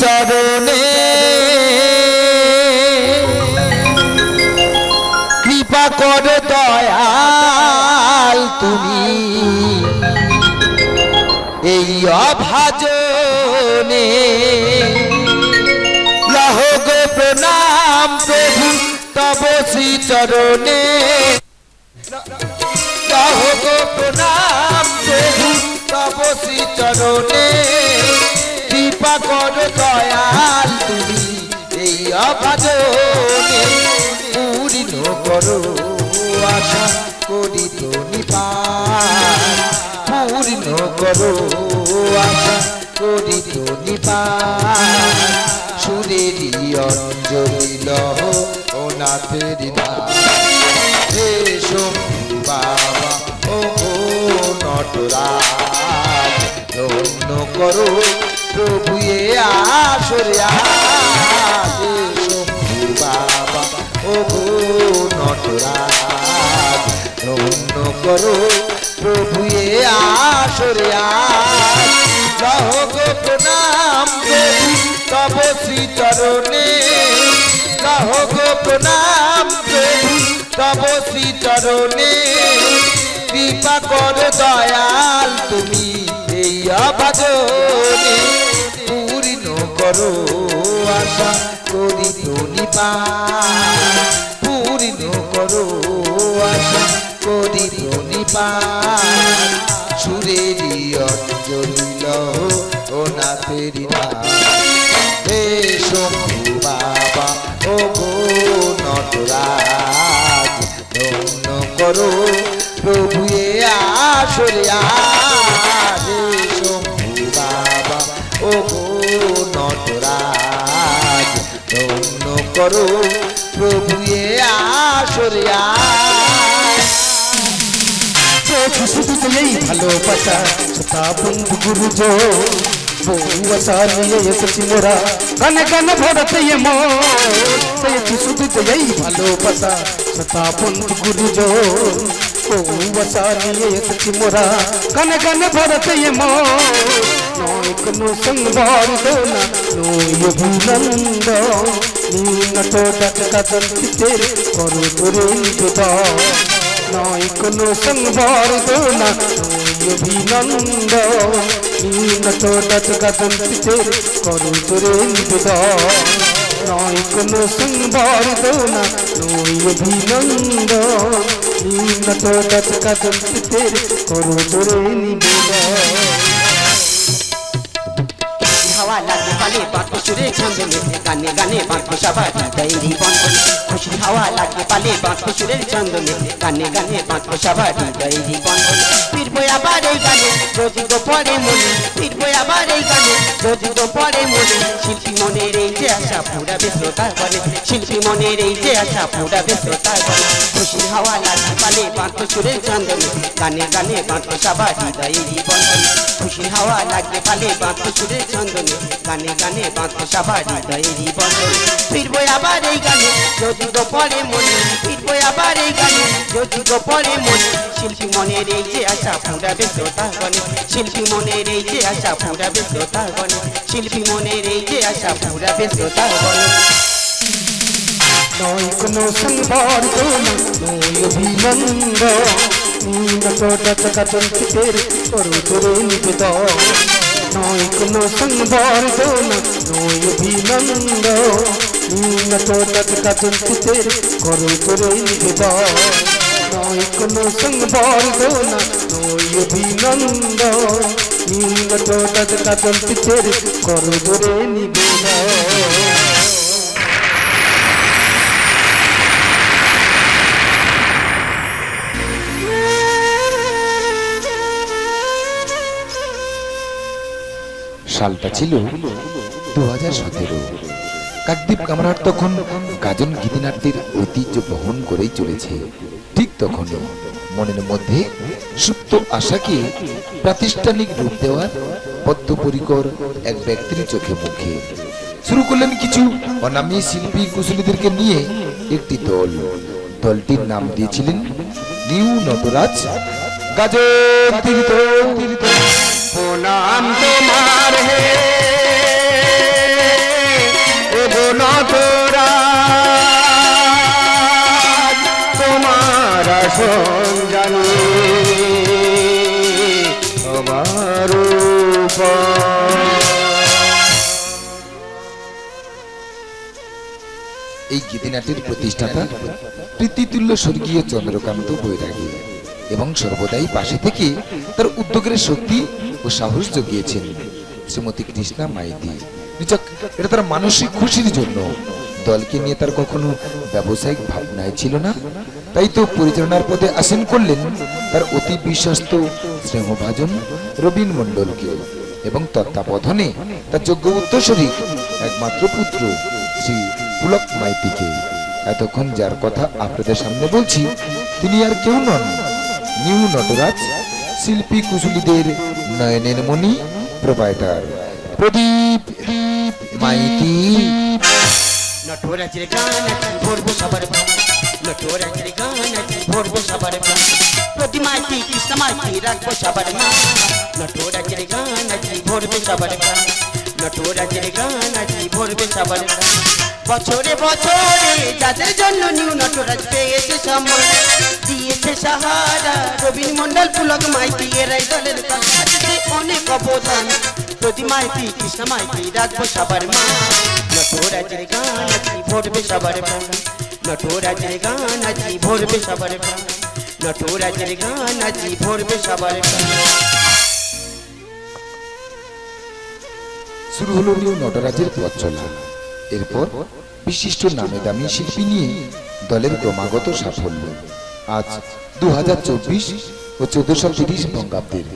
চরণে। কৃপা কর দয়াল তুমি। এই অভাজনে। লহগ প্রণাম প্রভু, তব শ্রী চরণে লহগ প্রণাম প্রভু, তব শ্রী চরণে এই অভাজনে পূর্ণ করো আশা করি তো নিপান পূর্ণ করো আশা করি তো নিপান সুরেরি অঞ্জলি লহ ও নাথের নাম হে শম্ভু বাবা করো প্রভু এ আসরে নটরাজ ধন্য করো, প্রভু এ আসরে গো প্রণাম তব শ্রী চরণে গো প্রণাম তব শ্রী চরণে কৃপা কর দয়াল তুমি এই অবাদনে পূর্ণ করো আশা করি তো করো আশা করি তো নিপান সুরেরি অঞ্জলি ও নাথেরি হে শম্ভু বাবা, ও গো নটরাজ ধন্য করো প্রভু, এ হে শম্ভু বাবা, ও গো নটরাজ করো এই ভালোবাসা ছোটা বন্ধু গুরুজ বউবাসা নিয়ে এসেছি মোরা গানে গানে ভরতে এ মন শুধু এই ভালোবাসা ছোটা বন্ধু গুরুজ বউবাসা নিয়ে এসেছি মোরা গানে গানে ভরতে এ মন নয় কোনো সংবার দোনা নয় অভিনন্দ নীনত ডাক কাদল পিতের করো তোরে নিবেদন নয় কোনো সংবর দোনা নয় অভিনন্দ নীনত পিতের করো তোরে নিবেদন। নয় কোনো সংবর দোনা নয় অভিনন্দ নীনত পিতের করো তোরে নিবেদন। হাওয়া লাগে পালে পাত্র সুরে ছন্দ গানে গানে পাত্র সবার হৃদয় বন খুশি হাওয়া লাগে পালে পাত্র সুরের ছন্দ গানে গানে পাত্র সবার হৃদয় বন ফিরবো আবার এই গানে, রোজি গো পরে মনে। ফিরবো আবার এই গানে, রোজি গো পরে মনে। শিল্পী মনের এই যে আশা পুরা বিশ্রতা করে শিল্পী মনের এই যে আশা পুরা বিশ্রতা করে খুশি হাওয়া লাগে পালে পাত্র সুরের ছন্দ গানে গানে পাত্র সবার হৃদয় বন খুশি হাওয়া লাগে পালে পাত্র সুরের চন্দনে গানে গানে বাঁধো সবার হৃদয়েরই বন্ধন ফিরবো আবার এই গানে যদি গো পরে মনে ফিরবো আবার এই গানে যদি গো পরে মনে শিল্পী মনের এই যে আশা ব্যস্ততা গনে শিল্পী মনের এই যে আশা ব্যস্ততা গনে শিল্পী মনের এই যে আশা ব্যস্ততা গনে নয় কোনো অভিনন্দ নীনত ডাক কাদল পিতের করো তোরে নিবেদন নয় কোনো সংবার দোনা নয় অভিনন্দ। ডাক কাদল পিতের করো তোরে নিবেদন নয় কোনো সংবার দোনা নয় অভিনন্দ। ডাক কাদল পিতের করো তোরে নিবেদন সালটা ছিল দু হাজার সতেরো। কাকদ্বীপ কামরার তখন গাজন গীতিনাট্যের ঐতিহ্য বহন করেই চলেছে। ঠিক তখনই মনের মধ্যে সুপ্ত আশাকে প্রাতিষ্ঠানিক রূপ দেওয়ার বদ্ধপরিকর এক ব্যক্তির চোখে মুখে। শুরু করলেন কিছু অনামী শিল্পী কুশলীদেরকে নিয়ে একটি দল। দলটির নাম দিয়েছিলেন নিউ নটরাজ। গাজন তীর্থ নাম তোমার হে। তোরা তোমার সঞ্জানি তোমার এই গীতিনাটির প্রতিষ্ঠাতা প্রীতিতুল্য স্বর্গীয় চন্দ্রকান্ত বৈরাগী। এবং সর্বদাই পাশে থেকে তার উদ্যোগের শক্তি ও সাহস জুগিয়েছেন শ্রীমতী কৃষ্ণা মাইতি। নিচক, এটা তার মানসিক খুশির জন্য। দলকে নিয়ে তার কখনো ব্যবসায়িক ভাবনায় ছিল না। তাই তো পরিচালনার পদে আসীন করলেন তার অতি বিশ্বস্ত স্নেহভাজন রবীন মণ্ডলকে এবং তত্ত্বাবধানে তার যোগ্য উত্তরসূরি একমাত্র পুত্র শ্রী পুলক মাইতিকে। এতক্ষণ যার কথা আপনাদের সামনে বলছি, তিনি আর কেউ নন, নিউ নটরাজ শিল্পী কুশলীদের নয়নের মণি প্রোপাইটার প্রদীপ মাইতি। নটরাজের গান ভরবো সবার নটরাজের গান ভরবো সবার প্রতিমাটি কৃষ্ণমাটি রাখব সবার মা নটরাজের গান ভরবে সবার প্রাণ নটরাজের গান ভরবে সবার প্রাণ বছরে বছরে যাদের জন্য নিউ নটরাজ পেয়েছে সম্মান সাহারা রবীন মন্ডল পুলক মাইতি, এরাই দলের অনেক অবদান। প্রতি মাইতি, কৃষ্ণ মাইতি, রাখব সবার মা নটরাজের গান আছি ভরবে সবার প্রাণ। নটরাজের গান আছি ভরবে সবার প্রাণ। নটরাজের গান আছি ভরবে সবার শুরু হলো নটরাজের পথ চলা এরপর বিশিষ্ট নামে দামি শিল্পী নিয়ে দলের ক্রমাগত সাফল্য। আজ দু হাজার চব্বিশ ও চোদ্দশো তিরিশ বঙ্গাব্দের।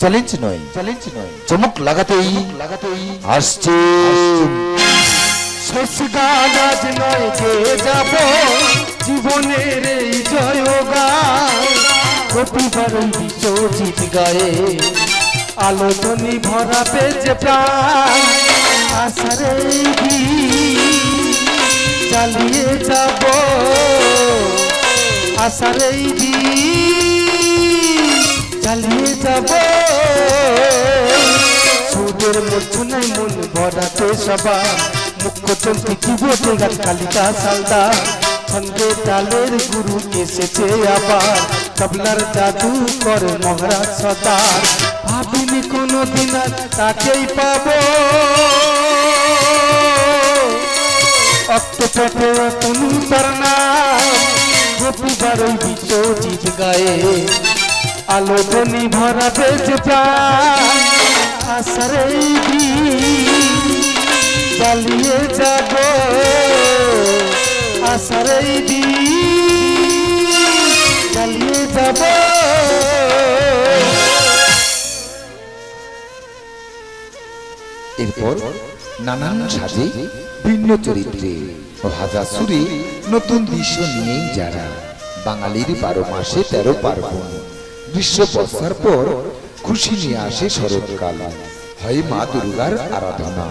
চ্যালেঞ্জ নয়। চ্যালেঞ্জ নয়। চমক লাগাতেই লাগাতেই আসছে শেষ গান আজ নয় যে যাব? জীবনের এই জয় গান প্রতিবার ওই গায়ে আলোচনী ভরা প্রাণ। আশারে চালিয়ে যাব। আশারে চালিয়ে যাব সুদের মন সালদা। গুরু এসেছে আবার। তবলার জাদু করে মহারাজ সদার ভাবিনি কোনো দিন তাকেই পাবো। অক্টোপটে কোনো তার রবিবার ওই বিশ্বজিৎ গায়ে আলোচনী ভরা বেজ আশারে চালিয়ে যাব আশারে চালিয়ে যাব। এরপর নানান সাজে ভিন্ন চরিত্রে। হাজার সুরে নতুন দৃশ্য নিয়েই যারা। বাঙালির বারো মাসে তেরো পার্বণ। গ্রীষ্ম বর্ষার পর খুশি নিয়ে আসে শরৎকাল। হয় মা দুর্গার আরাধনা।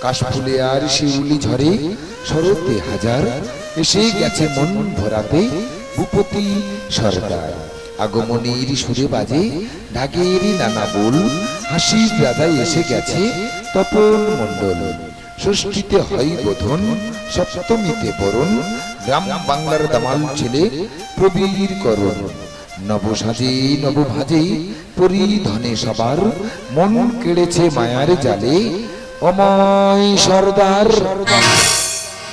কাশফুলে আর শিউলি ঝরে শরতে হাজার। এসে গেছে মন ভরাতে ভূপতি সরকার আগমনীর সুরে বাজে ঢাকেরই নানা বল। হাসির রাজায় এসে গেছে তপন মণ্ডল। ষষ্ঠীতে হয় বোধন, সপ্তমীতে বরণ, গ্রাম বাংলার দামাল ছেলে প্রবীর করণ। পরিধনে সবার, মন কেড়েছে মায়ার জালে, অময় সর্দার।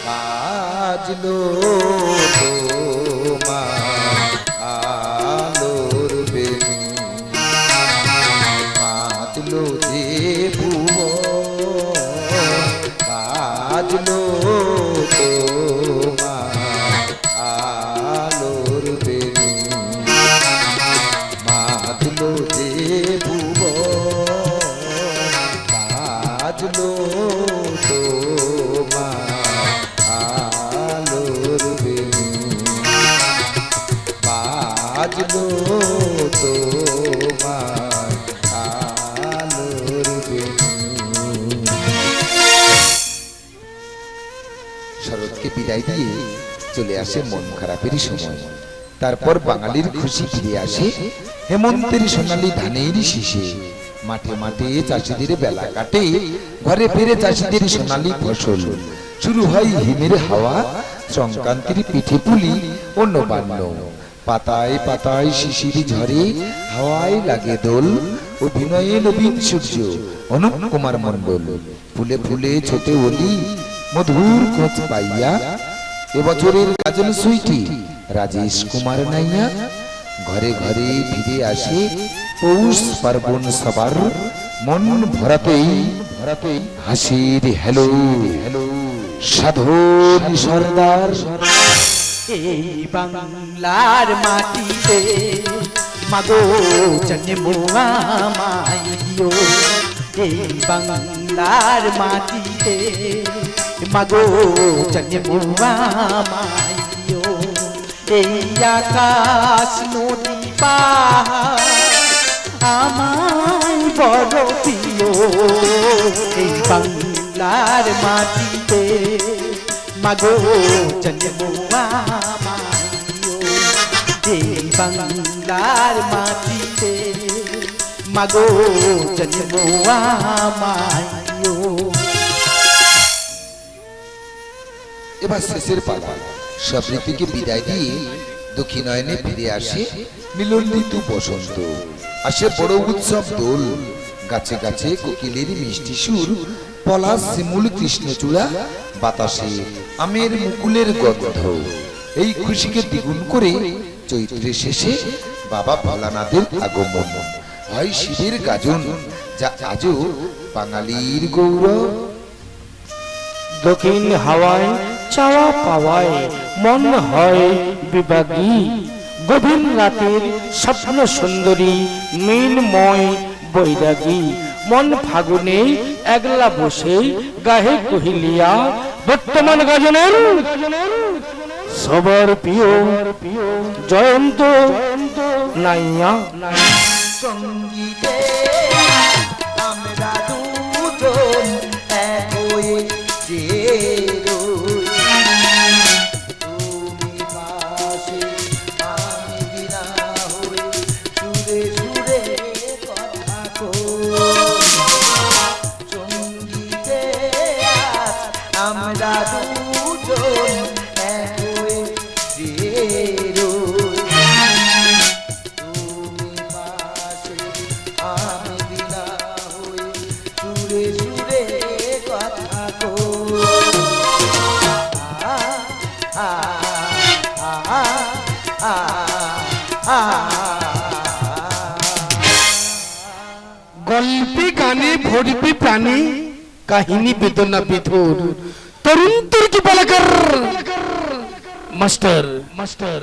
বাজলো শরৎকে বিদায় দিয়ে চলে আসে মন খারাপেরই সময়। তারপর বাঙালির খুশি ফিরে আসে হেমন্তের সোনালি ধানের শীষে। মাঠে মাঠে চাষিদের বেলা কাটে, ঘরে ফিরে চাষিদের সোনালি ফসল। শুরু হয় হিমের হাওয়া, সংক্রান্তির পিঠে পুলি ও নবান্ন। পাতায় পাতায় শিশির ঝরে, হাওয়ায় লাগে দোল, অভিনয়ে নবীন সূর্য, অনুপ কুমার মণ্ডল। ফুলে ফুলে ছোটে ওলি মধুর খোঁজ পাইয়া এবছরের গাজন সুইটি রাজেশ কুমার নাইয়া ঘরে ঘরে ফিরে আসে পৌষ পার্বণ সবার মন ভরাতেই ভরাতেই হাসির হ্যালো। হ্যালো সাধন সর্দার। এই বাংলার মাটিতে মাগো জন্মুয়া মাইও এই বাংলার মাটিতে মাগো জন্মুয়া মাইও। এই আকাশ, নদী আমায় বড় প্রিয়। এই বাংলার মাটিতে মাগো জন্মুয়া মাইও। এই বাংলার মাটিতে মাগো জন্মুয়া মাইও। এবার শেষের পালা। সব ঋতুকে বিদায় দিয়ে দক্ষিণায়নে ফিরে আসে মিলন ঋতু বসন্ত। আসে বড় উৎসব দোল। গাছে গাছে কোকিলের মিষ্টি সুর, পলাশ শিমুল কৃষ্ণচূড়া, বাতাসে আমের মুকুলের গন্ধ। এই খুশিকে দ্বিগুণ করে চৈত্রের শেষে বাবা ভোলানাথের আগমন। হয় শিবের গাজন, যা আজও বাঙালির গৌরব। দক্ষিণ হাওয়ায় চাওয়া পাওয়ায় মন হয় বিভাগী গভীর রাতের স্বপ্ন সুন্দরী মীনময় বৈরাগী। মন ফাগুনে একলা বসে গাহে কহিলিয়া বর্তমান গজনের সবার প্রিয় জয়ন্ত নাইয়া। সঙ্গীতে কথা। আ, আ, আ, আ, আ, আ। গল্পে গানে ভরবি প্রাণী কাহিনী বেদনা বিধুর তরুণ তুর্কি বালাকার মাস্টার মাস্টার